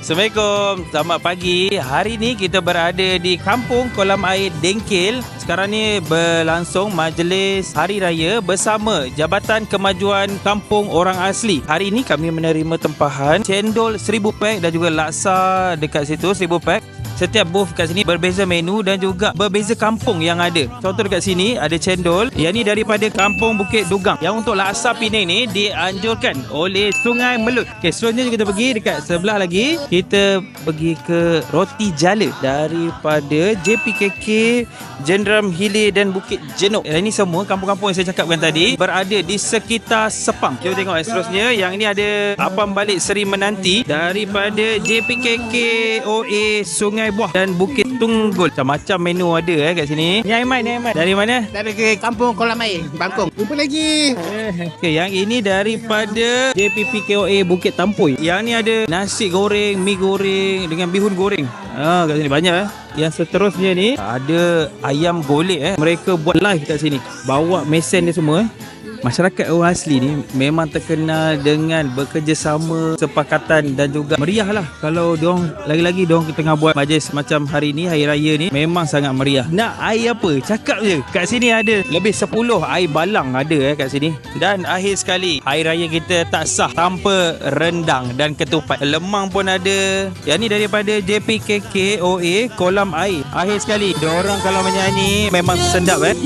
Assalamualaikum. Selamat pagi. Hari ni kita berada di Kampung Kolam Air Dengkil. Sekarang ni berlangsung majlis Hari Raya bersama Jabatan Kemajuan Kampung Orang Asli. Hari ini kami menerima tempahan cendol 1000 pack dan juga laksa dekat situ 1000 pack. Setiap booth kat sini berbeza menu dan juga berbeza kampung yang ada. Contoh dekat sini ada cendol. Yang ni daripada kampung Bukit Dugang. Yang untuk laksa Penang ni dianjurkan oleh Sungai Melut. Okay, seterusnya kita pergi dekat sebelah lagi. Kita pergi ke Roti Jala daripada JPKK, Jenderam Hilir dan Bukit Jenuk. Yang ini semua kampung-kampung yang saya cakapkan tadi berada di sekitar Sepang. Kita tengok eh, seterusnya. Yang ini ada Apam Balik Seri Menanti daripada JPKK OA Sungai Buah dan Bukit Tunggul. Macam-macam menu ada eh kat sini. Ni Aiman, ni Aiman. Dari mana? Dari ke kampung Kolam Air, Bangkong. Jumpa lagi. Okay, yang ini daripada JPPKOA Bukit Tampoi. Yang ni ada nasi goreng, mi goreng dengan bihun goreng. Ah, kat sini banyak eh. Yang seterusnya ni ada ayam golek eh. Mereka buat live kat sini. Bawa mesin dia semua eh. Masyarakat orang asli ni memang terkenal dengan bekerjasama, sepakatan dan juga meriah lah. Kalau diorang lagi-lagi diorang tengah buat majlis macam hari ni, hari raya ni memang sangat meriah. Nak air apa? Cakap je. Kat sini ada lebih 10 air balang ada eh kat sini. Dan akhir sekali, hari raya kita tak sah tanpa rendang dan ketupat. Lemang pun ada. Yang ni daripada JPKK OA Kolam Air. Akhir sekali, diorang kalau menyanyi memang sedap eh.